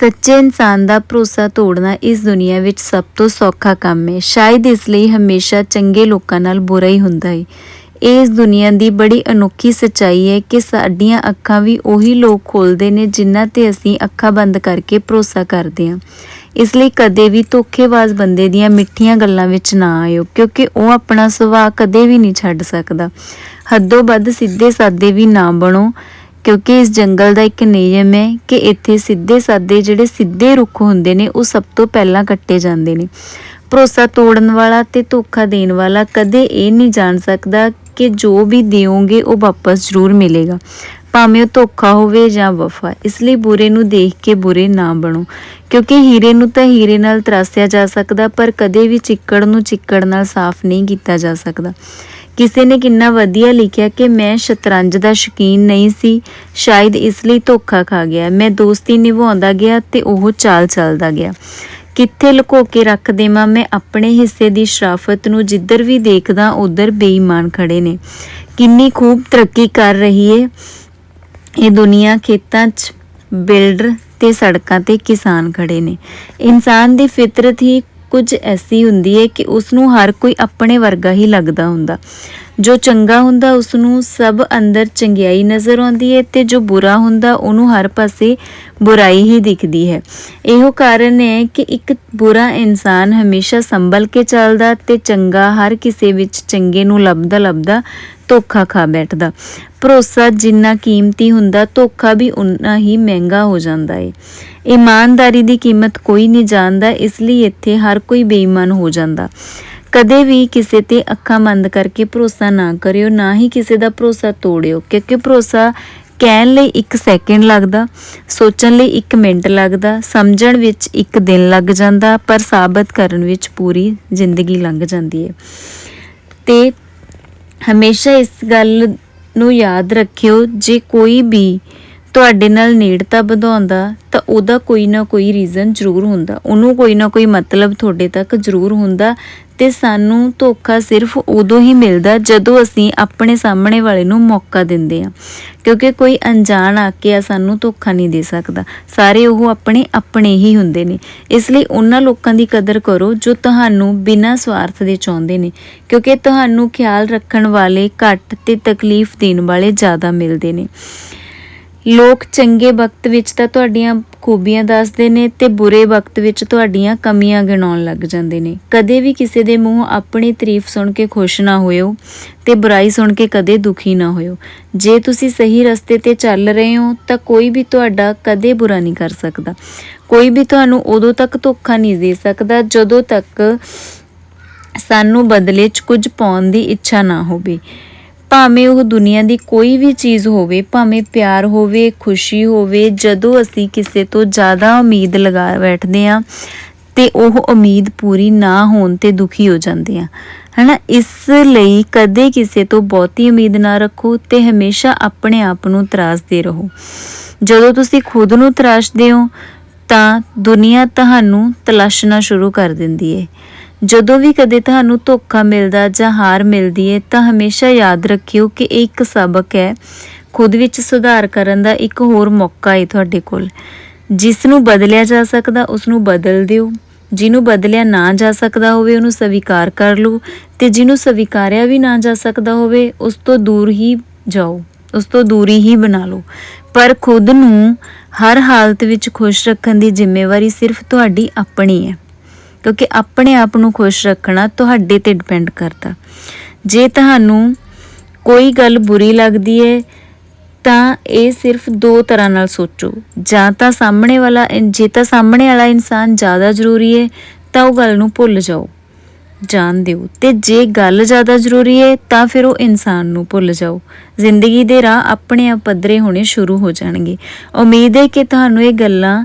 ਸੱਚੇ ਇਨਸਾਨ ਦਾ ਭਰੋਸਾ ਤੋੜਨਾ ਇਸ ਦੁਨੀਆ ਵਿੱਚ ਸਭ ਤੋਂ ਸੌਖਾ ਕੰਮ ਹੈ। ਸ਼ਾਇਦ ਇਸ ਲਈ ਹਮੇਸ਼ਾ ਚੰਗੇ ਲੋਕਾਂ ਨਾਲ ਬੁਰਾ ਹੀ ਹੁੰਦਾ ਹੈ। ਇਹ ਇਸ ਦੁਨੀਆ ਦੀ ਬੜੀ ਅਨੋਖੀ ਸੱਚਾਈ ਹੈ ਕਿ ਸਾਡੀਆਂ ਅੱਖਾਂ ਵੀ ਉਹੀ ਲੋਕ ਖੋਲਦੇ ਨੇ ਜਿਨ੍ਹਾਂ ਤੇ ਅਸੀਂ ਅੱਖਾਂ ਬੰਦ ਕਰਕੇ ਭਰੋਸਾ ਕਰਦੇ ਹਾਂ। ਇਸ ਲਈ ਕਦੇ ਵੀ ਧੋਖੇਬਾਜ਼ ਬੰਦੇ ਦੀਆਂ ਮਿੱਠੀਆਂ ਗੱਲਾਂ ਵਿੱਚ ਨਾ ਆਇਓ, ਕਿਉਂਕਿ ਉਹ ਆਪਣਾ ਸੁਭਾਅ ਕਦੇ ਵੀ ਨਹੀਂ ਛੱਡ ਸਕਦਾ। ਹੱਦੋਂ ਵੱਧ ਸਿੱਧੇ ਸਾਦੇ ਵੀ ਨਾ ਬਣੋ। ਕਿਉਂਕਿ ਇਸ ਜੰਗਲ ਦਾ ਇੱਕ ਨਿਯਮ ਹੈ ਕਿ ਇੱਥੇ ਸਿੱਧੇ ਸਾਦੇ ਜਿਹੜੇ ਸਿੱਧੇ ਰੁੱਖ ਹੁੰਦੇ ਨੇ, ਉਹ ਸਭ ਤੋਂ ਪਹਿਲਾਂ ਕੱਟੇ ਜਾਂਦੇ ਨੇ। ਭਰੋਸਾ ਤੋੜਨ ਵਾਲਾ ਤੇ ਧੋਖਾ ਦੇਣ ਵਾਲਾ ਕਦੇ ਇਹ ਨਹੀਂ ਜਾਣ ਸਕਦਾ ਕਿ ਜੋ ਵੀ ਦਿਓਗੇ, ਉਹ ਵਾਪਸ ਜ਼ਰੂਰ ਮਿਲੇਗਾ। ਭਾਵੇਂ ਉਹ ਧੋਖਾ ਹੋਵੇ ਜਾਂ ਵਫਾ, ਇਸ ਲਈ ਬੁਰੇ ਨੂੰ ਦੇਖ ਕੇ ਬੁਰੇ ਨਾ ਬਣੋ। ਕਿਉਂਕਿ ਹੀਰੇ ਨੂੰ ਤਾਂ ਹੀਰੇ ਨਾਲ ਤਰਾਸਿਆ ਜਾ ਸਕਦਾ, ਪਰ ਕਦੇ ਵੀ ਚਿੱਕੜ ਨੂੰ ਚਿੱਕੜ ਨਾਲ ਸਾਫ਼ ਨਹੀਂ ਕੀਤਾ ਜਾ ਸਕਦਾ। ਕਿਸੇ ਨੇ ਕਿੰਨਾ ਵਧੀਆ ਲਿਖਿਆ ਕਿ ਮੈਂ ਸ਼ਤਰੰਜ ਦਾ ਸ਼ੌਕੀਨ ਨਹੀਂ ਸੀ। ਸ਼ਾਇਦ ਇਸ ਲਈ ਧੋਖਾ ਖਾ ਗਿਆ। ਮੈਂ ਦੋਸਤੀ ਨਿਭਾਉਂਦਾ ਗਿਆ ਤੇ ਉਹ ਚਾਲ ਚੱਲਦਾ ਗਿਆ। ਕਿੱਥੇ ਲੁਕੋ ਕੇ ਰੱਖ ਦੇਵਾਂ? ਮੈਂ ਆਪਣੇ ਹਿੱਸੇ ਦੀ ਸ਼ਰਾਫਤ ਨੂੰ ਜਿੱਧਰ ਵੀ ਦੇਖਦਾ, ਉਧਰ ਬੇਈਮਾਨ ਖੜੇ ਨੇ। ਕਿੰਨੀ ਖੂਬ ਤਰੱਕੀ ਕਰ ਰਹੀ ਏ ਇਹ ਦੁਨੀਆ। ਖੇਤਾਂ 'ਚ ਬਿਲਡਰ ਤੇ ਸੜਕਾਂ ਤੇ ਕਿਸਾਨ ਖੜੇ ਨੇ। ਇਨਸਾਨ ਦੀ ਫਿਤਰਤ ਹੀ ਕੁਝ ਐਸੀ ਹੁੰਦੀ ਹੈ ਕਿ ਉਸ ਨੂੰ ਹਰ ਕੋਈ ਆਪਣੇ ਵਰਗਾ ਹੀ ਲੱਗਦਾ ਹੁੰਦਾ। ਜੋ ਚੰਗਾ ਹੁੰਦਾ ਉਸ ਨੂੰ ਸਭ ਅੰਦਰ ਚੰਗਿਆਈ ਨਜ਼ਰ ਆਉਂਦੀ ਹੈ ਤੇ ਜੋ ਬੁਰਾ ਹੁੰਦਾ, ਉਹਨੂੰ ਹਰ ਪਾਸੇ ਬੁਰਾਈ ਹੀ ਦਿਖਦੀ ਹੈ। ਇਹੋ ਕਾਰਨ ਹੈ ਕਿ ਇੱਕ ਬੁਰਾ ਇਨਸਾਨ ਹਮੇਸ਼ਾ ਸੰਭਲ ਕੇ ਚੱਲਦਾ ਤੇ ਚੰਗਾ ਹਰ ਕਿਸੇ ਵਿੱਚ ਚੰਗੇ ਨੂੰ ਲੱਭਦਾ ਲੱਭਦਾ ਧੋਖਾ ਖਾ ਬੈਠਦਾ। ਭਰੋਸਾ ਜਿੰਨਾ ਕੀਮਤੀ ਹੁੰਦਾ, ਧੋਖਾ ਵੀ ਉਨਾ ਹੀ ਮਹਿੰਗਾ ਹੋ ਜਾਂਦਾ ਏ। ਇਮਾਨਦਾਰੀ ਦੀ ਕੀਮਤ ਕੋਈ ਨਹੀਂ ਜਾਣਦਾ, ਇਸ ਲਈ ਇੱਥੇ ਹਰ ਕੋਈ ਬੇਈਮਾਨ ਹੋ ਜਾਂਦਾ। ਕਦੇ ਵੀ ਕਿਸੇ ਤੇ ਅੱਖਾਂ ਬੰਦ ਕਰਕੇ ਭਰੋਸਾ ਨਾ ਕਰਿਓ, ਨਾ ਹੀ ਕਿਸੇ ਦਾ ਭਰੋਸਾ ਤੋੜਿਓ, ਕਿਉਂਕਿ ਭਰੋਸਾ ਕਹਿਣ ਲਈ 1 ਸੈਕਿੰਡ ਲੱਗਦਾ, ਸੋਚਣ ਲਈ 1 ਮਿੰਟ ਲੱਗਦਾ, ਸਮਝਣ ਵਿੱਚ 1 ਦਿਨ ਲੱਗ ਜਾਂਦਾ, ਪਰ ਸਾਬਤ ਕਰਨ ਵਿੱਚ ਪੂਰੀ ਜ਼ਿੰਦਗੀ ਲੰਘ ਜਾਂਦੀ ਹੈ ਤੇ ਹਮੇਸ਼ਾ ਇਸ ਗੱਲ ਨੂੰ ਯਾਦ ਰੱਖਿਓ, ਜੇ ਕੋਈ ਵੀ ਤੁਹਾਡੇ ਨਾਲ ਨੇੜਤਾ ਵਧਾਉਂਦਾ, ਤਾਂ ਉਹਦਾ ਕੋਈ ਨਾ ਕੋਈ ਰੀਜ਼ਨ ਜ਼ਰੂਰ ਹੁੰਦਾ। ਉਹਨੂੰ ਕੋਈ ਨਾ ਕੋਈ ਮਤਲਬ ਤੁਹਾਡੇ ਤੱਕ ਜ਼ਰੂਰ ਹੁੰਦਾ ਤੇ ਸਾਨੂੰ ਧੋਖਾ ਸਿਰਫ ਉਦੋਂ ਹੀ ਮਿਲਦਾ ਜਦੋਂ ਅਸੀਂ ਆਪਣੇ ਸਾਹਮਣੇ ਵਾਲੇ ਨੂੰ ਮੌਕਾ ਦਿੰਦੇ ਆ ਕਿਉਂਕਿ ਕੋਈ ਅਣਜਾਣ ਆ ਕੇ ਆ ਸਾਨੂੰ ਧੋਖਾ ਨਹੀਂ ਦੇ ਸਕਦਾ। ਸਾਰੇ ਉਹ ਆਪਣੇ ਆਪਣੇ ਹੀ ਹੁੰਦੇ ਨੇ। ਇਸ ਲਈ ਉਹਨਾਂ ਲੋਕਾਂ ਦੀ ਕਦਰ ਕਰੋ ਜੋ ਤੁਹਾਨੂੰ ਬਿਨਾਂ ਸਵਾਰਥ ਦੇ ਚਾਹੁੰਦੇ ਨੇ। ਕਿਉਂਕਿ ਤੁਹਾਨੂੰ ਖਿਆਲ ਰੱਖਣ ਵਾਲੇ ਘੱਟ ਤੇ ਤਕਲੀਫ ਦੇਣ ਵਾਲੇ ਜ਼ਿਆਦਾ ਮਿਲਦੇ ਨੇ। ਲੋਕ ਚੰਗੇ ਵਕਤ ਵਿੱਚ ਤਾਂ ਤੁਹਾਡੀਆਂ ਖੂਬੀਆਂ ਦੱਸਦੇ ਨੇ ਤੇ ਬੁਰੇ ਵਕਤ ਵਿੱਚ ਤੁਹਾਡੀਆਂ ਕਮੀਆਂ ਗਿਣਾਉਣ ਲੱਗ ਜਾਂਦੇ ਨੇ। ਕਦੇ ਵੀ ਕਿਸੇ ਦੇ ਮੂੰਹ ਆਪਣੀ ਤਾਰੀਫ ਸੁਣ ਕੇ ਖੁਸ਼ ਨਾ ਹੋਇਓ ਤੇ ਬੁਰਾਈ ਸੁਣ ਕੇ ਕਦੇ ਦੁਖੀ ਨਾ ਹੋਇਓ। ਜੇ ਤੁਸੀਂ ਸਹੀ ਰਸਤੇ ਤੇ ਚੱਲ ਰਹੇ ਹੋ ਤਾਂ ਕੋਈ ਵੀ ਤੁਹਾਡਾ ਕਦੇ ਬੁਰਾ ਨਹੀਂ ਕਰ ਸਕਦਾ। ਕੋਈ ਵੀ ਤੁਹਾਨੂੰ ਉਦੋਂ ਤੱਕ ਧੋਖਾ ਨਹੀਂ ਦੇ ਸਕਦਾ ਜਦੋਂ ਤੱਕ ਸਾਨੂੰ ਬਦਲੇ 'ਚ ਕੁਝ ਪਾਉਣ ਦੀ ਇੱਛਾ ਨਾ ਹੋਵੇ। ਭਾਵੇਂ ਉਹ ਦੁਨੀਆ ਦੀ ਕੋਈ ਵੀ ਚੀਜ਼ ਹੋਵੇ, ਭਾਵੇਂ ਪਿਆਰ ਹੋਵੇ, ਖੁਸ਼ੀ ਹੋਵੇ, ਜਦੋਂ ਅਸੀਂ ਕਿਸੇ ਤੋਂ ਜ਼ਿਆਦਾ ਉਮੀਦ ਲਗਾ ਬੈਠਦੇ ਆ ਤੇ ਉਹ ਉਮੀਦ ਪੂਰੀ ਨਾ ਹੋਣ ਤੇ ਦੁਖੀ ਹੋ ਜਾਂਦੇ ਆ ਹਨਾ? ਇਸ ਲਈ ਕਦੇ ਕਿਸੇ ਤੋਂ ਬਹੁਤੀ ਉਮੀਦ ਨਾ ਰੱਖੋ ਤੇ ਹਮੇਸ਼ਾ ਆਪਣੇ ਆਪ ਨੂੰ ਤਰਾਸਦੇ ਰਹੋ। ਜਦੋਂ ਤੁਸੀਂ ਖੁਦ ਨੂੰ ਤਰਾਸ਼ਦੇ ਹੋ, ਤਾਂ ਦੁਨੀਆ ਤੁਹਾਨੂੰ ਤਲਾਸ਼ਣਾ ਸ਼ੁਰੂ ਕਰ ਦਿੰਦੀ ਹੈ। ਜਦੋਂ ਵੀ ਕਦੇ ਤੁਹਾਨੂੰ ਧੋਖਾ ਮਿਲਦਾ ਜਾਂ ਹਾਰ ਮਿਲਦੀ ਹੈ ਤਾਂ ਹਮੇਸ਼ਾ ਯਾਦ ਰੱਖਿਓ ਕਿ ਇਹ ਇੱਕ ਸਬਕ ਹੈ। ਖੁਦ ਵਿੱਚ ਸੁਧਾਰ ਕਰਨ ਦਾ ਇੱਕ ਹੋਰ ਮੌਕਾ ਹੈ ਤੁਹਾਡੇ ਕੋਲ। ਜਿਸ ਨੂੰ ਬਦਲਿਆ ਜਾ ਸਕਦਾ ਉਸ ਨੂੰ ਬਦਲ ਦਿਓ। ਜਿਹਨੂੰ ਬਦਲਿਆ ਨਾ ਜਾ ਸਕਦਾ ਹੋਵੇ, ਉਹਨੂੰ ਸਵੀਕਾਰ ਕਰ ਲਓ। ਤੇ ਜਿਹਨੂੰ ਸਵੀਕਾਰਿਆ ਵੀ ਨਾ ਜਾ ਸਕਦਾ ਹੋਵੇ, ਉਸ ਤੋਂ ਦੂਰ ਹੀ ਜਾਓ। ਉਸ ਤੋਂ ਦੂਰੀ ਹੀ ਬਣਾ ਲਓ। ਪਰ ਖੁਦ ਨੂੰ ਹਰ ਹਾਲਤ ਵਿੱਚ ਖੁਸ਼ ਰੱਖਣ ਦੀ ਜ਼ਿੰਮੇਵਾਰੀ ਸਿਰਫ ਤੁਹਾਡੀ ਆਪਣੀ ਹੈ ਕਿਉਂਕਿ ਆਪਣੇ ਆਪ ਨੂੰ ਖੁਸ਼ ਰੱਖਣਾ ਤੁਹਾਡੇ ਤੇ ਡਿਪੈਂਡ ਕਰਦਾ। ਜੇ ਤੁਹਾਨੂੰ ਕੋਈ ਗੱਲ ਬੁਰੀ ਲੱਗਦੀ ਹੈ ਤਾਂ ਇਹ ਸਿਰਫ ਦੋ ਤਰ੍ਹਾਂ ਨਾਲ ਸੋਚੋ। ਜਾਂ ਤਾਂ ਸਾਹਮਣੇ ਵਾਲਾ ਇਨ- ਜੇ ਤਾਂ ਸਾਹਮਣੇ ਵਾਲਾ ਇਨਸਾਨ ਜ਼ਿਆਦਾ ਜ਼ਰੂਰੀ ਹੈ ਤਾਂ ਉਹ ਗੱਲ ਨੂੰ ਭੁੱਲ ਜਾਓ। ਜਾਣ ਦਿਓ। ਤੇ ਜੇ ਗੱਲ ਜ਼ਿਆਦਾ ਜ਼ਰੂਰੀ ਹੈ ਤਾਂ ਫਿਰ ਉਹ ਇਨਸਾਨ ਨੂੰ ਭੁੱਲ ਜਾਓ। ਜ਼ਿੰਦਗੀ ਦੇ ਰਾਹ ਆਪਣੇ ਆਪ ਪੱਧਰੇ ਹੋਣੇ ਸ਼ੁਰੂ ਹੋ ਜਾਣਗੇ। ਉਮੀਦ ਹੈ ਕਿ ਤੁਹਾਨੂੰ ਇਹ ਗੱਲਾਂ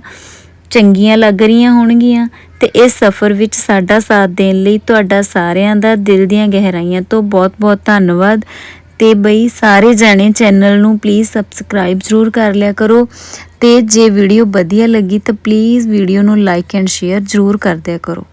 ਚੰਗੀਆਂ ਲੱਗ ਰਹੀਆਂ ਹੋਣਗੀਆਂ। ਤੇ ਇਸ ਸਫ਼ਰ ਵਿੱਚ ਸਾਡਾ ਸਾਥ ਦੇਣ ਲਈ ਤੁਹਾਡਾ ਸਾਰਿਆਂ ਦਾ ਦਿਲ ਦੀਆਂ ਗਹਿਰਾਈਆਂ ਤੋਂ ਬਹੁਤ-ਬਹੁਤ ਧੰਨਵਾਦ। ਤੇ ਬਈ ਸਾਰੇ ਜਾਣੇ ਚੈਨਲ ਨੂੰ ਪਲੀਜ਼ ਸਬਸਕ੍ਰਾਈਬ ਜ਼ਰੂਰ ਕਰ ਲਿਆ ਕਰੋ ਤੇ ਜੇ ਵੀਡੀਓ ਵਧੀਆ ਲੱਗੀ ਤਾਂ ਪਲੀਜ਼ ਵੀਡੀਓ ਨੂੰ ਲਾਈਕ ਐਂਡ ਸ਼ੇਅਰ ਜ਼ਰੂਰ ਕਰ ਦਿਆ ਕਰੋ।